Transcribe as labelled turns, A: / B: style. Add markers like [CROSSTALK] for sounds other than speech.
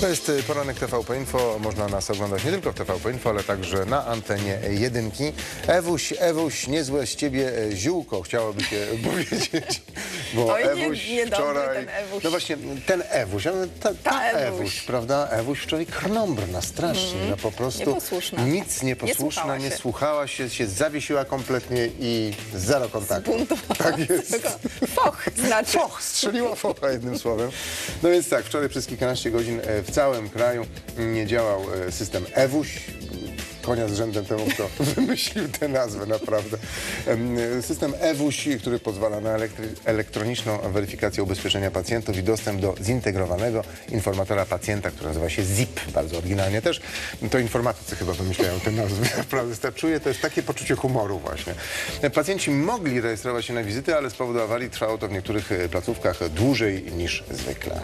A: To jest y, poranek TVP Info. Można nas oglądać nie tylko w TVP Info, ale także na antenie jedynki. Ewuś, Ewuś, niezłe z ciebie e, ziółko, chciałoby się [LAUGHS] powiedzieć. Bo
B: Oj, nie-
A: Ewuś
B: niedobry
A: wczoraj...
B: ten Ewuś.
A: No właśnie, ten Ewuś, ale ta, ta,
B: Ta
A: Ewuś.
B: Ewuś.
A: prawda? Ewuś wczoraj krnąbrna strasznie. No po prostu
B: Nieposłuszna.
A: nic nieposłuszna,
B: słuchała
A: nie
B: się.
A: słuchała się, się zawiesiła kompletnie i zero kontaktu. Tak jest.
B: Foch znaczy.
A: Foch, strzeliła focha jednym słowem. No więc tak, wczoraj przez kilkanaście godzin e, w całym kraju nie działał e, system EWUŚ. Konia z rzędem temu, kto [LAUGHS] wymyślił tę nazwę, naprawdę. Em, System EWUŚ, który pozwala na elektroniczną weryfikację ubezpieczenia pacjentów i dostęp do zintegrowanego informatora pacjenta, który nazywa się ZIP, bardzo oryginalnie też. To informatycy chyba wymyślają te nazwy, [LAUGHS] naprawdę starczuje. To jest takie poczucie humoru właśnie. Pacjenci mogli rejestrować się na wizyty, ale z powodu awarii trwało to w niektórych e, placówkach dłużej niż zwykle.